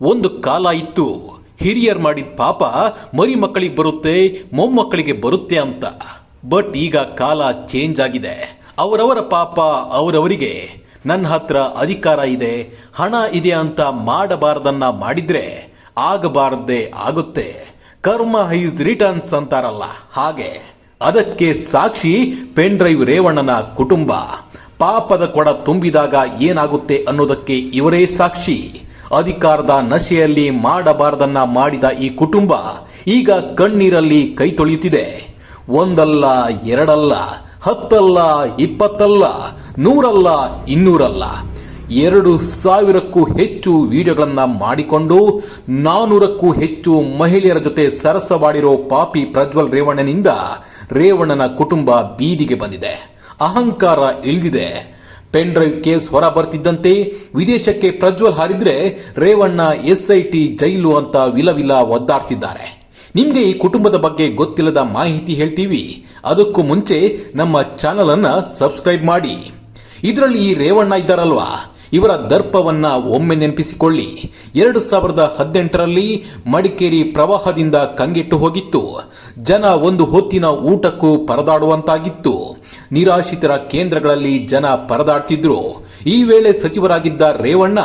ಒಂದು ಕಾಲ ಇತ್ತು, ಹಿರಿಯರ್ ಮಾಡಿದ ಪಾಪ ಮರಿ ಮಕ್ಕಳಿಗೆ ಬರುತ್ತೆ, ಮೊಮ್ಮಕ್ಕಳಿಗೆ ಬರುತ್ತೆ ಅಂತ. ಬಟ್ ಈಗ ಕಾಲ ಚೇಂಜ್ ಆಗಿದೆ. ಅವರವರ ಪಾಪ ಅವರವರಿಗೆ. ನನ್ನ ಹತ್ರ ಅಧಿಕಾರ ಇದೆ, ಹಣ ಇದೆ ಅಂತ ಮಾಡಬಾರದನ್ನ ಮಾಡಿದ್ರೆ ಆಗಬಾರದೆ ಆಗುತ್ತೆ. ಕರ್ಮ ಹೈಸ್ ರಿಟರ್ನ್ಸ್ ಅಂತಾರಲ್ಲ, ಹಾಗೆ. ಅದಕ್ಕೆ ಸಾಕ್ಷಿ ಪೆನ್ ಡ್ರೈವ್ ರೇವಣ್ಣನ ಕುಟುಂಬ. ಪಾಪದ ಕೊಡ ತುಂಬಿದಾಗ ಏನಾಗುತ್ತೆ ಅನ್ನೋದಕ್ಕೆ ಇವರೇ ಸಾಕ್ಷಿ. ಅಧಿಕಾರದ ನಶೆಯಲ್ಲಿ ಮಾಡಬಾರದನ್ನ ಮಾಡಿದ ಈ ಕುಟುಂಬ ಈಗ ಕಣ್ಣೀರಲ್ಲಿ ಕೈ ತೊಳೆಯುತ್ತಿದೆ. ಒಂದಲ್ಲ, ಎರಡಲ್ಲ, ಹತ್ತಲ್ಲ, ಇಪ್ಪತ್ತಲ್ಲ, ನೂರಲ್ಲ, ಇನ್ನೂರಲ್ಲ. ಎರಡು ಸಾವಿರಕ್ಕೂ ಹೆಚ್ಚು ವಿಡಿಯೋಗಳನ್ನು ಮಾಡಿಕೊಂಡು ನಾನೂರಕ್ಕೂ ಹೆಚ್ಚು ಮಹಿಳೆಯರ ಜೊತೆ ಸರಸವಾಡಿರೋ ಪಾಪಿ ಪ್ರಜ್ವಲ್ ರೇವಣ್ಣನಿಂದ ರೇವಣ್ಣನ ಕುಟುಂಬ ಬೀದಿಗೆ ಬಂದಿದೆ. ಅಹಂಕಾರ ಇಳಿದಿದೆ. ಪೆನ್ ಡ್ರೈವ್ ಕೇಸ್ ಹೊರ ಬರ್ತಿದ್ದಂತೆ ವಿದೇಶಕ್ಕೆ ಪ್ರಜ್ವಲ್ ಹಾರಿದ್ರೆ ರೇವಣ್ಣ ಎಸ್ಐಟಿ ಜೈಲು ಅಂತ ವಿಲವಿಲ ಒದ್ದಾಡ್ತಿದ್ದಾರೆ. ನಿಮಗೆ ಈ ಕುಟುಂಬದ ಬಗ್ಗೆ ಗೊತ್ತಿಲ್ಲದ ಮಾಹಿತಿ ಹೇಳ್ತೀವಿ. ಅದಕ್ಕೂ ಮುಂಚೆ ನಮ್ಮ ಚಾನಲ್ ಅನ್ನ ಸಬ್ಸ್ಕ್ರೈಬ್ ಮಾಡಿ. ಇದರಲ್ಲಿ ಈ ರೇವಣ್ಣ ಇದ್ದಾರಲ್ವಾ? ಇವರ ದರ್ಪವನ್ನ ಒಮ್ಮೆ ನೆನಪಿಸಿಕೊಳ್ಳಿ. ಎರಡು ಸಾವಿರದ ಹದಿನೆಂಟರಲ್ಲಿ ಮಡಿಕೇರಿ ಪ್ರವಾಹದಿಂದ ಕಂಗೆಟ್ಟು ಹೋಗಿತ್ತು. ಜನ ಒಂದು ಹೊತ್ತಿನ ಊಟಕ್ಕೂ ಪರದಾಡುವಂತಾಗಿತ್ತು. ನಿರಾಶ್ರಿತರ ಕೇಂದ್ರಗಳಲ್ಲಿ ಜನ ಪರದಾಡ್ತಿದ್ರು. ಈ ವೇಳೆ ಸಚಿವರಾಗಿದ್ದ ರೇವಣ್ಣ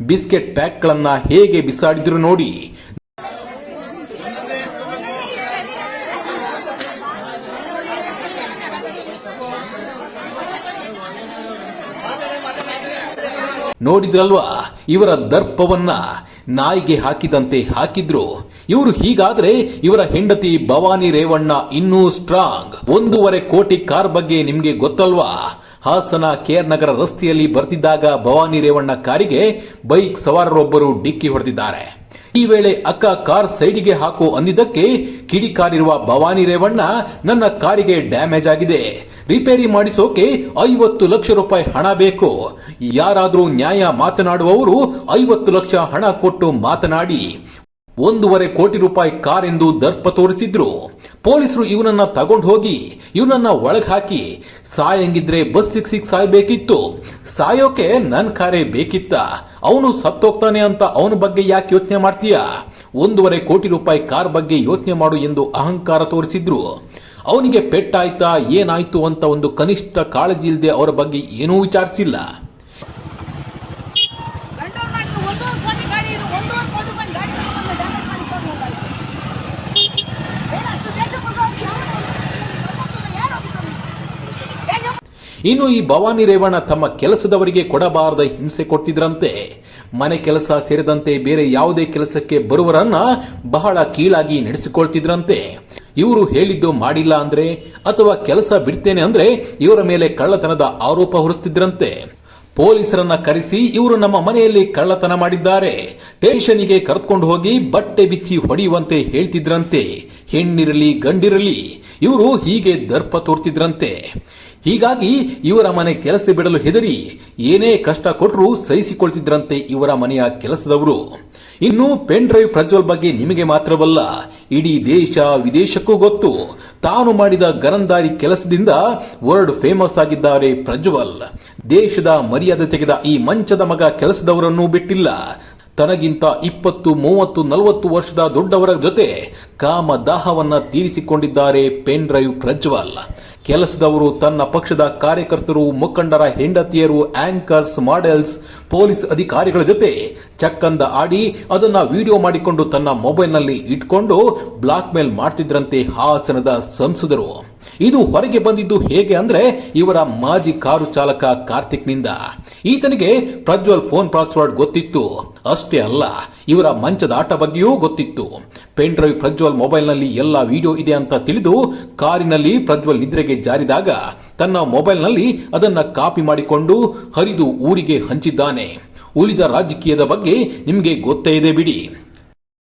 ಬಿಸ್ಕೆಟ್ ಪ್ಯಾಕ್ಗಳನ್ನ ಹೇಗೆ ಬಿಸಾಡಿದ್ರು ನೋಡಿ. ನೋಡಿದ್ರಲ್ವಾ ಇವರ ದರ್ಪವನ್ನ ನಾಯಿಗೆ ಹಾಕಿದಂತೆ ಹಾಕಿದ್ರು. ಇವರು ಹೀಗಾದ್ರೆ ಇವರ ಹೆಂಡತಿ ಭವಾನಿ ರೇವಣ್ಣ ಇನ್ನೂ ಸ್ಟ್ರಾಂಗ್. ಒಂದೂವರೆ ಕೋಟಿ ಕಾರ್ ಬಗ್ಗೆ ನಿಮ್ಗೆ ಗೊತ್ತಲ್ವಾ? ಹಾಸನ ಕೆಆರ್ ನಗರ ರಸ್ತೆಯಲ್ಲಿ ಬರ್ತಿದ್ದಾಗ ಭವಾನಿ ರೇವಣ್ಣ ಕಾರಿಗೆ ಬೈಕ್ ಸವಾರರೊಬ್ಬರು ಡಿಕ್ಕಿ ಹೊಡೆದಿದ್ದಾರೆ. ಈ ವೇಳೆ ಅಕ್ಕ ಕಾರ್ ಸೈಡಿಗೆ ಹಾಕು ಅಂದಿದ್ದಕ್ಕೆ ಕಿಡಿಕಾರಿರುವ ಭವಾನಿ ರೇವಣ್ಣ ನನ್ನ ಕಾರಿಗೆ ಡ್ಯಾಮೇಜ್ ಆಗಿದೆ. ರಿಪೇರಿ ಮಾಡಿಸೋಕೆ ಐವತ್ತು ಲಕ್ಷ ರೂಪಾಯಿ ಹಣ ಬೇಕು. ಯಾರಾದರೂ ನ್ಯಾಯ ಮಾತನಾಡುವವರು ಐವತ್ತು ಲಕ್ಷ ಹಣ ಕೊಟ್ಟು ಮಾತನಾಡಿ. ಒಂದೂವರೆ ಕೋಟಿ ರೂಪಾಯಿ ಕಾರ್ ಎಂದು ದರ್ಪ ತೋರಿಸಿದ್ರು. ಪೊಲೀಸರು ಇವನನ್ನ ತಗೊಂಡು ಹೋಗಿ, ಇವನನ್ನ ಒಳಗೆ ಹಾಕಿ. ಸಾಯಂಗಿದ್ರೆ ಬಸ್ ಸಿಕ್ ಸಿಕ್ ಸಾಯ್ಬೇಕಿತ್ತು. ಸಾಯೋಕೆ ನನ್ನ ಕಾರೇ ಬೇಕಿತ್ತ? ಅವನು ಸತ್ತೋಗ್ತಾನೆ ಅಂತ ಅವನ ಬಗ್ಗೆ ಯಾಕೆ ಯೋಚನೆ ಮಾಡ್ತೀಯಾ? ಒಂದೂವರೆ ಕೋಟಿ ರೂಪಾಯಿ ಕಾರ್ ಬಗ್ಗೆ ಯೋಚನೆ ಮಾಡು ಎಂದು ಅಹಂಕಾರ ತೋರಿಸಿದ್ರು. ಅವನಿಗೆ ಪೆಟ್ಟಾಯ್ತಾ ಏನಾಯ್ತು ಅಂತ ಒಂದು ಕನಿಷ್ಠ ಕಾಳಜಿ ಇಲ್ಲದೆ ಅವರ ಬಗ್ಗೆ ಏನೂ ವಿಚಾರಿಸಿಲ್ಲ ಕಂಟ್ರೋಲ್ ಮಾಡಿ ಒಂದೂವರೆ ಕೋಟಿ ಗಾಡಿ ಇದು ಒಂದೂವರೆ ಕೋಟಿ ರೂಪಾಯಿ ಗಾಡಿ ತಗೊಂಡು ಡ್ಯಾಮೇಜ್ ಮಾಡಿ ಕೊಂಡು ಹೋಗಲ್ಲ ಏನು ಅಷ್ಟು ದೇಶ ಕೊಡೋದು ಯಾರು ಯಾರು ಇನ್ನು ಈ ಭವಾನಿ ರೇವಣ್ಣ ತಮ್ಮ ಕೆಲಸದವರಿಗೆ ಕೊಡಬಾರದ ಹಿಂಸೆ ಕೊಡ್ತಿದ್ರಂತೆ ಮನೆ ಕೆಲಸ ಸೇರಿದಂತೆ ಬೇರೆ ಯಾವುದೇ ಕೆಲಸಕ್ಕೆ ಬರುವರನ್ನ ಬಹಳ ಕೀಳಾಗಿ ನಡೆಸಿಕೊಳ್ತಿದ್ರಂತೆ. ಇವರು ಹೇಳಿದ್ದು ಮಾಡಿಲ್ಲ ಅಂದ್ರೆ, ಅಥವಾ ಕೆಲಸ ಬಿಡ್ತೇನೆ ಅಂದ್ರೆ ಇವರ ಮೇಲೆ ಕಳ್ಳತನದ ಆರೋಪ ಹೊರಿಸ್ತಿದ್ರಂತೆ. ಪೊಲೀಸರನ್ನ ಕರೆಸಿ ಇವರು ನಮ್ಮ ಮನೆಯಲ್ಲಿ ಕಳ್ಳತನ ಮಾಡಿದ್ದಾರೆ. ಟೇಷನ್ಗೆ ಕರೆದುಕೊಂಡು ಹೋಗಿ ಬಟ್ಟೆ ಬಿಚ್ಚಿ ಹೊಡೆಯುವಂತೆ ಹೇಳ್ತಿದ್ರಂತೆ. ಹೆಣ್ಣಿರಲಿ ಗಂಡಿರಲಿ ಇವರು ಹೀಗೆ ದರ್ಪ ತೋರ್ತಿದ್ರಂತೆ. ಹೀಗಾಗಿ ಇವರ ಮನೆ ಕೆಲಸ ಬಿಡಲು ಹೆದರಿ ಏನೇ ಕಷ್ಟ ಕೊಟ್ಟರೂ ಸಹಿಸಿಕೊಳ್ತಿದ್ರಂತೆ ಇವರ ಮನೆಯ ಕೆಲಸದವರು. ಇನ್ನು ಪೆನ್ ಡ್ರೈವ್ ಪ್ರಜ್ವಲ್ ಬಗ್ಗೆ ನಿಮಗೆ ಮಾತ್ರವಲ್ಲ, ಇಡೀ ದೇಶ ವಿದೇಶಕ್ಕೂ ಗೊತ್ತು. ತಾನು ಮಾಡಿದ ಗರಂದಾರಿ ಕೆಲಸದಿಂದ ವರ್ಲ್ಡ್ ಫೇಮಸ್ ಆಗಿದ್ದಾರೆ ಪ್ರಜ್ವಲ್. ದೇಶದ ಮರ್ಯಾದೆ ತೆಗೆದ ಈ ಮಂಚದ ಮಗ ಕೆಲಸದವರನ್ನು ಬಿಟ್ಟಿಲ್ಲ. ತನಗಿಂತ ಇಪ್ಪತ್ತು, ಮೂವತ್ತು, ನಲವತ್ತು ವರ್ಷದ ದೊಡ್ಡವರ ಜೊತೆ ಕಾಮ ಕಾಮದಾಹವನ್ನ ತೀರಿಸಿಕೊಂಡಿದ್ದಾರೆ ಪೆನ್ ಡ್ರೈವ್ ಪ್ರಜ್ವಲ್. ಕೆಲಸದವರು ತನ್ನ ಪಕ್ಷದ ಕಾರ್ಯಕರ್ತರು, ಮುಖಂಡರ ಹೆಂಡತಿಯರು ಆಂಕರ್ಸ್ ಮಾಡೆಲ್ಸ್ ಪೊಲೀಸ್ ಅಧಿಕಾರಿಗಳ ಜೊತೆ ಚಕ್ಕಂದ ಆಡಿ ಅದನ್ನ ವಿಡಿಯೋ ಮಾಡಿಕೊಂಡು ತನ್ನ ಮೊಬೈಲ್ನಲ್ಲಿ ಇಟ್ಕೊಂಡು ಬ್ಲಾಕ್ ಮೇಲ್ ಮಾಡ್ತಿದ್ರಂತೆ ಹಾಸನದ ಸಂಸದರು. ಇದು ಹೊರಗೆ ಬಂದಿದ್ದು ಹೇಗೆ ಅಂದ್ರೆ ಇವರ ಮಾಜಿ ಕಾರು ಚಾಲಕ ಕಾರ್ತಿಕ್ನಿಂದ. ಈತನಿಗೆ ಪ್ರಜ್ವಲ್ ಫೋನ್ ಪಾಸ್ವರ್ಡ್ ಗೊತ್ತಿತ್ತು. ಅಷ್ಟೇ ಅಲ್ಲ, ಇವರ ಮಂಚದ ಆಟ ಬಗ್ಗೆಯೂ ಗೊತ್ತಿತ್ತು. ಪೆನ್ ಡ್ರೈವ್ ಪ್ರಜ್ವಲ್ ಮೊಬೈಲ್ನಲ್ಲಿ ಎಲ್ಲ ವಿಡಿಯೋ ಇದೆ ಅಂತ ತಿಳಿದು ಕಾರಿನಲ್ಲಿ ಪ್ರಜ್ವಲ್ ನಿದ್ರೆಗೆ ಜಾರಿದಾಗ ತನ್ನ ಮೊಬೈಲ್ನಲ್ಲಿ ಅದನ್ನ ಕಾಪಿ ಮಾಡಿಕೊಂಡು ಹರಿದು ಊರಿಗೆ ಹಂಚಿದ್ದಾನೆ. ಉಳಿದ ರಾಜಕೀಯದ ಬಗ್ಗೆ ನಿಮಗೆ ಗೊತ್ತೇ ಇದೆ ಬಿಡಿ.